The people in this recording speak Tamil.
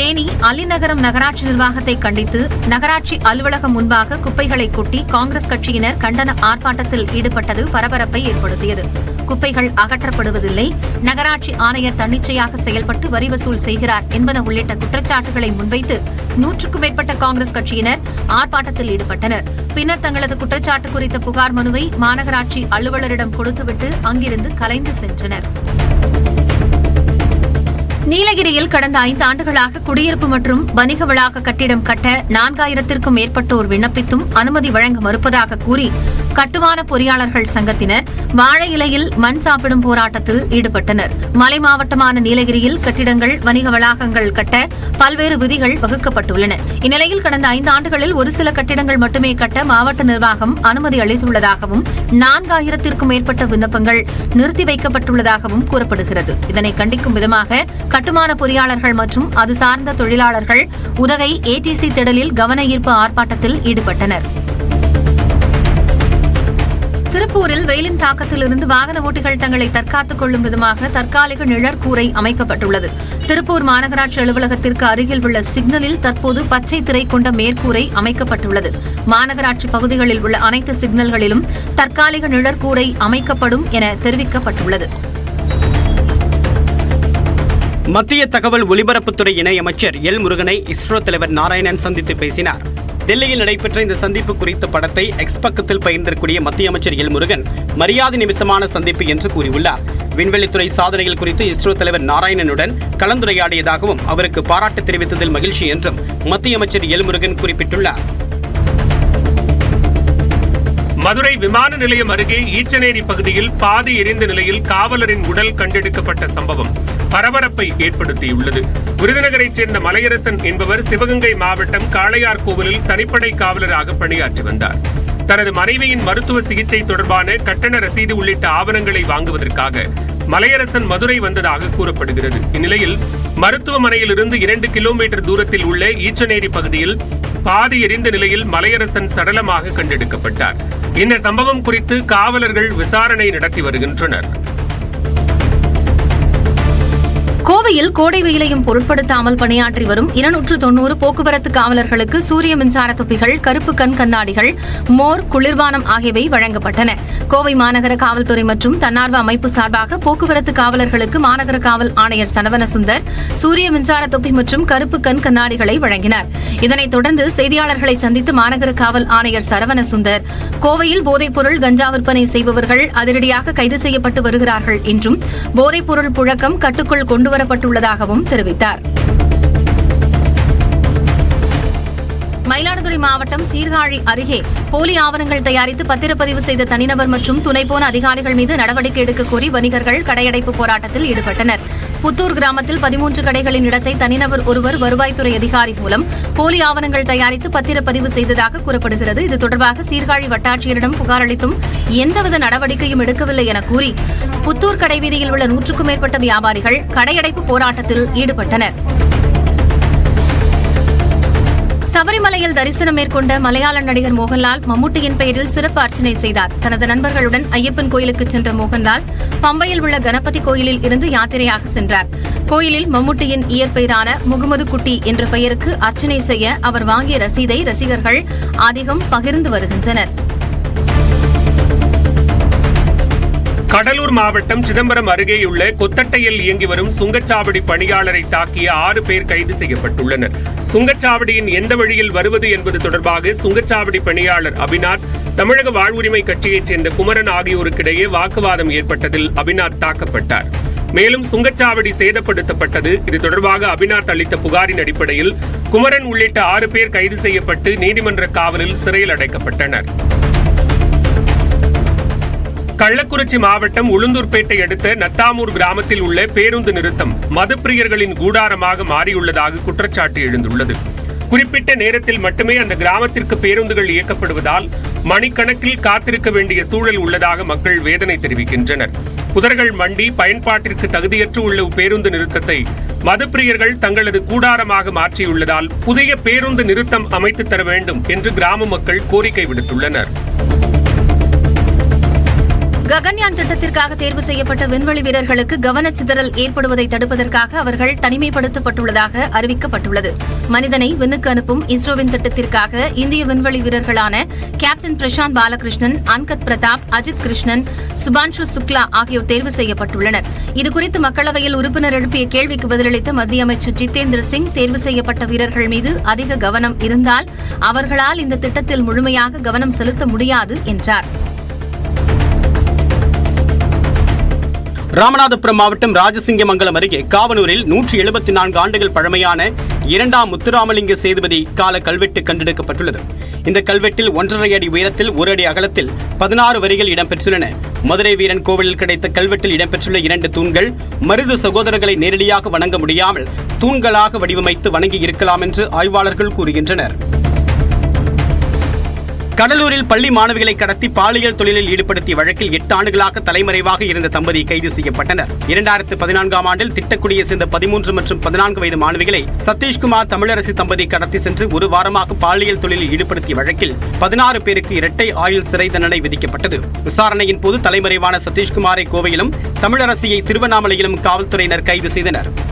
தேனி அலிநகரம் நகராட்சி நிர்வாகத்தை கண்டித்து நகராட்சி அலுவலகம் முன்பாக குப்பைகளை கொட்டி காங்கிரஸ் கட்சியினர் கண்டன ஆர்ப்பாட்டத்தில் ஈடுபட்டது பரபரப்பை ஏற்படுத்தியது. குப்பைகள் அகற்றப்படுவதில்லை. நகராட்சி ஆணையர் தன்னிச்சையாக செயல்பட்டு வரி வசூல் செய்கிறார் என்பன உள்ளிட்ட குற்றச்சாட்டுகளை முன்வைத்து நூற்றுக்கும் மேற்பட்ட காங்கிரஸ் கட்சியினர் ஆர்ப்பாட்டத்தில் ஈடுபட்டனர். பின்னர் தங்களது குற்றச்சாட்டு குறித்த புகார் மனுவை மாநகராட்சி அலுவலரிடம் கொடுத்துவிட்டு அங்கிருந்து கலைந்து சென்றனர். நீலகிரியில் கடந்த ஐந்து ஆண்டுகளாக குடியிருப்பு மற்றும் வணிக வளாக கட்டிடம் கட்ட நான்காயிரத்திற்கும் மேற்பட்டோர் விண்ணப்பித்தும் அனுமதி வழங்க மறுப்பதாக கூறி கட்டுமான பொறியாளர்கள் சங்கத்தினர் வாழை இலையில் மண் சாப்பிடும் போராட்டத்தில் ஈடுபட்டனர். மலை மாவட்டமான நீலகிரியில் கட்டிடங்கள் வணிக வளாகங்கள் கட்ட பல்வேறு விதிகள் வகுக்கப்பட்டுள்ளன. இந்நிலையில் கடந்த ஐந்து ஆண்டுகளில் ஒரு சில கட்டிடங்கள் மட்டுமே கட்ட மாவட்ட நிர்வாகம் அனுமதி அளித்துள்ளதாகவும் நான்காயிரத்திற்கும் மேற்பட்ட விண்ணப்பங்கள் நிறுத்தி வைக்கப்பட்டுள்ளதாகவும் கூறப்படுகிறது. இதனை கண்டிக்கும் விதமாக கட்டுமான பொறியாளர்கள் மற்றும் அது சார்ந்த தொழிலாளர்கள் உதகை ஏடிசி திடலில் கவன ஈர்ப்பு ஆர்ப்பாட்டத்தில் ஈடுபட்டனர். திருப்பூரில் வெயிலின் தாக்கத்திலிருந்து வாகன ஓட்டிகள் தங்களை தற்காத்துக் கொள்ளும் விதமாக தற்காலிக நிழற்கூரை அமைக்கப்பட்டுள்ளது. திருப்பூர் மாநகராட்சி அலுவலகத்திற்கு அருகில் உள்ள சிக்னலில் தற்போது பச்சை திரை கொண்ட மேற்கூரை அமைக்கப்பட்டுள்ளது. மாநகராட்சி பகுதிகளில் உள்ள அனைத்து சிக்னல்களிலும் தற்காலிக நிழற்கூரை அமைக்கப்படும் என தெரிவிக்கப்பட்டுள்ளது. மத்திய தகவல் ஒலிபரப்புத்துறை இணையமைச்சர் எல் முருகனை இஸ்ரோ தலைவர் நாராயணன் சந்தித்து பேசினார். டெல்லியில் நடைபெற்ற இந்த சந்திப்பு குறித்த படத்தை எக்ஸ் பக்கத்தில் பகிர்ந்திருக்கூடிய மத்திய அமைச்சர் எல் முருகன் மரியாதை நிமித்தமான சந்திப்பு என்று கூறியுள்ளார். விண்வெளித்துறை சாதனைகள் குறித்து இஸ்ரோ தலைவர் நாராயணனுடன் கலந்துரையாடியதாகவும் அவருக்கு பாராட்டு தெரிவித்ததில் மகிழ்ச்சி என்றும் மத்திய அமைச்சர் எல் முருகன் குறிப்பிட்டுள்ளார். மதுரை விமான நிலையம் அருகே ஈச்சனேரி பகுதியில் பாதி எரிந்த நிலையில் காவலரின் உடல் கண்டெடுக்கப்பட்ட சம்பவம் பரபரப்பை ஏற்படுத்தியுள்ளது. விருதுநகரைச் சேர்ந்த மலையரசன் என்பவர் சிவகங்கை மாவட்டம் காளையார் கோவிலில் தனிப்படை காவலராக பணியாற்றி வந்தார். தனது மனைவியின் மருத்துவ சிகிச்சை தொடர்பான கட்டண ரசீது உள்ளிட்ட ஆவணங்களை வாங்குவதற்காக மலையரசன் மதுரை வந்ததாக கூறப்படுகிறது. இந்நிலையில் மருத்துவமனையிலிருந்து இரண்டு கிலோமீட்டர் தூரத்தில் உள்ள ஈச்சநேரி பகுதியில் பாதி எரிந்த நிலையில் மலையரசன் சடலமாக கண்டெடுக்கப்பட்டார். இந்த சம்பவம் குறித்து காவலர்கள் விசாரணை நடத்தி வருகின்றனர். கோவையில் கோடை வெயிலையும் பொருட்படுத்தாமல் பணியாற்றி வரும் இருநூற்று தொன்னூறு போக்குவரத்து காவலர்களுக்கு சூரிய மின்சார தொப்பிகள் கருப்பு கண் கண்ணாடிகள் மோர் குளிர்பானம் ஆகியவை வழங்கப்பட்டன. கோவை மாநகர காவல்துறை மற்றும் தன்னார்வ அமைப்பு சார்பாக போக்குவரத்து காவலர்களுக்கு மாநகர காவல் ஆணையர் சனவன சுந்தர் சூரிய மின்சார தொப்பி மற்றும் கருப்பு கண் கண்ணாடிகளை வழங்கினார். இதனைத் தொடர்ந்து செய்தியாளர்களை சந்தித்து மாநகர காவல் ஆணையர் சரவண சுந்தர் கோவையில் போதைப்பொருள் கஞ்சா விற்பனை செய்பவர்கள் அதிரடியாக கைது செய்யப்பட்டு வருகிறார்கள் என்றும் போதைப்பொருள் புழக்கம் கட்டுக்குள் கொண்டுவரப்பட்டுள்ளதாகவும் தெரிவித்தார். மயிலாடுதுறை மாவட்டம் சீர்காழி அருகே போலி ஆவணங்கள் தயாரித்து பத்திரப்பதிவு செய்த தனிநபர் மற்றும் துணைப்போன அதிகாரிகள் மீது நடவடிக்கை எடுக்க கோரி வணிகர்கள் கடையடைப்பு போராட்டத்தில் ஈடுபட்டனர். புத்தூர் கிராமத்தில் பதிமூன்று கடைகளின் இடத்தை தனிநபர் ஒருவர் வருவாய்த்துறை அதிகாரி மூலம் போலி ஆவணங்கள் தயாரித்து பத்திரப்பதிவு செய்ததாக கூறப்படுகிறது. இது தொடர்பாக சீர்காழி வட்டாட்சியரிடம் புகார் அளித்தும் எந்தவித நடவடிக்கையும் எடுக்கவில்லை என கூறி புத்தூர் கடைவீதியில் உள்ள நூற்றுக்கும் மேற்பட்ட வியாபாரிகள் கடையடைப்பு போராட்டத்தில் ஈடுபட்டனர். சபரிமலையில் தரிசனம் மேற்கொண்ட மலையாள நடிகர் மோகன்லால் மம்முட்டியின் பெயரில் சிறப்பு அர்ச்சனை செய்தார். தனது நண்பர்களுடன் ஐயப்பன் கோயிலுக்கு சென்ற மோகன்லால் பம்பையில் உள்ள கணபதி கோயிலில் இருந்து யாத்திரையாக சென்றார். கோயிலில் மம்முட்டியின் இயற்பெயரான முகமது குட்டி என்ற பெயருக்கு அர்ச்சனை செய்ய அவர் வாங்கிய ரசீதை ரசிகர்கள் அதிகம் பகிர்ந்து வருகின்றனர். கடலூர் மாவட்டம் சிதம்பரம் அருகேயுள்ள கொத்தட்டையில் இயங்கி வரும் சுங்கச்சாவடி பணியாளரை தாக்கிய ஆறு பேர் கைது செய்யப்பட்டுள்ளனர். சுங்கச்சாவடியின் எந்த வழியில் வருவது என்பது தொடர்பாக சுங்கச்சாவடி பணியாளர் அபிநாத் தமிழக வாழ்வுரிமை கட்சியைச் சேர்ந்த குமரன் ஆகியோருக்கிடையே வாக்குவாதம் ஏற்பட்டதில் அபிநாத் தாக்கப்பட்டார். மேலும் சுங்கச்சாவடி சேதப்படுத்தப்பட்டது. இது தொடர்பாக அபிநாத் அளித்த புகாரின் அடிப்படையில் குமரன் உள்ளிட்ட ஆறு பேர் கைது செய்யப்பட்டு நீதிமன்ற காவலில் சிறையில் அடைக்கப்பட்டனர். கள்ளக்குறிச்சி மாவட்டம் உளுந்தூர்பேட்டை அடுத்த நத்தாமூர் கிராமத்தில் உள்ள பேருந்து நிறுத்தம் மதுப்பிரியர்களின் கூடாரமாக மாறியுள்ளதாக குற்றச்சாட்டு எழுந்துள்ளது. குறிப்பிட்ட நேரத்தில் மட்டுமே அந்த கிராமத்திற்கு பேருந்துகள் இயக்கப்படுவதால் மணிக்கணக்கில் காத்திருக்க வேண்டிய சூழல் உள்ளதாக மக்கள் வேதனை தெரிவிக்கின்றனர். புதர்கள் மண்டி பயன்பாட்டிற்கு தகுதியற்று உள்ள பேருந்து நிறுத்தத்தை மதுப்பிரியர்கள் தங்களது கூடாரமாக மாற்றியுள்ளதால் புதிய பேருந்து நிறுத்தம் அமைத்து தர வேண்டும் என்று கிராம மக்கள் கோரிக்கை விடுத்துள்ளனர். ககன்யான் திட்டத்திற்காக தேர்வு செய்யப்பட்ட விண்வெளி வீரர்களுக்கு கவனச்சிதறல் ஏற்படுவதை தடுப்பதற்காக அவர்கள் தனிமைப்படுத்தப்பட்டுள்ளதாக அறிவிக்கப்பட்டுள்ளது. மனிதனை விண்ணுக்கு அனுப்பும் இஸ்ரோவின் திட்டத்திற்காக இந்திய விண்வெளி வீரர்களான கேப்டன் பிரசாந்த் பாலகிருஷ்ணன் அன்கத் பிரதாப் அஜித் கிருஷ்ணன் சுபான்ஷு சுக்லா ஆகியோர் தேர்வு செய்யப்பட்டுள்ளனர். இதுகுறித்து மக்களவையில் உறுப்பினர் எழுப்பிய கேள்விக்கு பதிலளித்த மத்திய அமைச்சர் ஜிதேந்திர சிங் தேர்வு செய்யப்பட்ட வீரர்கள் மீது அதிக கவனம் இருந்தால் அவர்களால் இந்த திட்டத்தில் முழுமையாக கவனம் செலுத்த முடியாது என்றார். ராமநாதபுரம் மாவட்டம் ராஜசிங்கமங்கலம் அருகே காவனூரில் நூற்றி எழுபத்தி நான்கு ஆண்டுகள் பழமையான இரண்டாம் முத்துராமலிங்க சேதுபதி கால கல்வெட்டு கண்டெடுக்கப்பட்டுள்ளது. இந்த கல்வெட்டில் ஒன்றரை அடி உயரத்தில் ஒரு அடி அகலத்தில் பதினாறு வரிகள் இடம்பெற்றுள்ளன. மதுரை வீரன் கோவிலில் கிடைத்த கல்வெட்டில் இடம்பெற்றுள்ள இரண்டு தூண்கள் மருது சகோதரர்களை நேரடியாக வணங்க முடியாமல் தூண்களாக வடிவமைத்து வணங்கி இருக்கலாம் என்று ஆய்வாளர்கள் கூறுகின்றனர். கடலூரில் பள்ளி மாணவிகளை கடத்தி பாலியல் தொழிலில் ஈடுபடுத்திய வழக்கில் எட்டு ஆண்டுகளாக தலைமறைவாக இருந்த தம்பதி கைது செய்யப்பட்டனர். இரண்டாயிரத்து பதினான்காம் ஆண்டில் திட்டக்குடியை சேர்ந்த பதிமூன்று மற்றும் பதினான்கு வயது மாணவிகளை சதீஷ்குமார் தமிழரசி தம்பதி கடத்தி சென்று ஒரு வாரமாக பாலியல் தொழிலில் ஈடுபடுத்திய வழக்கில் பதினாறு பேருக்கு இரட்டை ஆயுள் சிறை தண்டனை விதிக்கப்பட்டது. விசாரணையின் போது தலைமறைவான சதீஷ்குமாரை கோவையிலும் தமிழரசியை திருவண்ணாமலையிலும் காவல்துறையினர் கைது செய்தனர்.